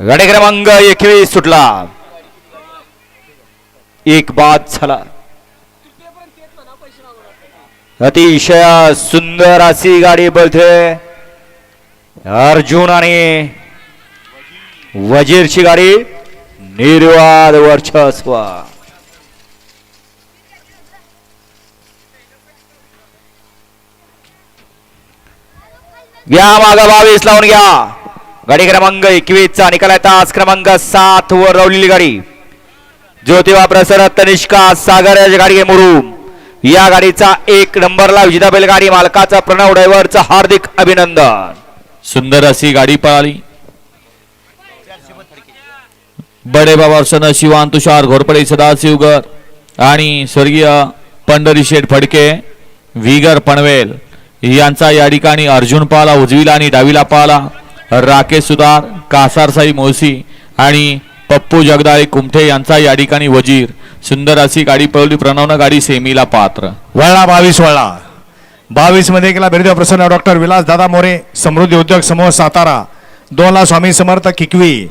गाडी क्रमांक एकवीस सुटला. एक बाद झाला. अतिशय सुंदर अशी गाडी बोलते. अर्जुन आणि वजीरची गाडी निर्वाद वर्चस्व. घ्या मागा बावीस लावून घ्या. गाडी क्रमांक एकवीसचा निकाल आहे. तास क्रमांक सात वर रवलेली गाडी. ज्योतिबा प्रसरत तनिष्का सागर गाडी आहे मुरुम. या गाडीचा एक नंबरला विजेता बैलगाडी मालकाचा प्रणव ड्रायव्हरचं हार्दिक अभिनंदन. सुंदर अशी गाडी पळाली. बडे बाबा सन शिवान तुषार घोरपडे सदाशिवगर आणि स्वर्गीय पंढरी शेठ फडके व्हीगर पनवेल यांचा या ठिकाणी अर्जुन पाला उजवीला आणि डावीला पाला. राकेश सुदार कासारसाई मोसी आणि पप्पू जगदाळे कुमठे यांचा या ठिकाणी वजीर. सुंदर अशी गाडी पळवली. प्रणवनं गाडी सेमीला पात्र. वळला बावीस वळला. बावीसमध्ये गेला बिरदेव प्रसन्न डॉक्टर विलास दादा मोरे समृद्धी उद्योग समूह सातारा. दोनला स्वामी समर्थ किकवी.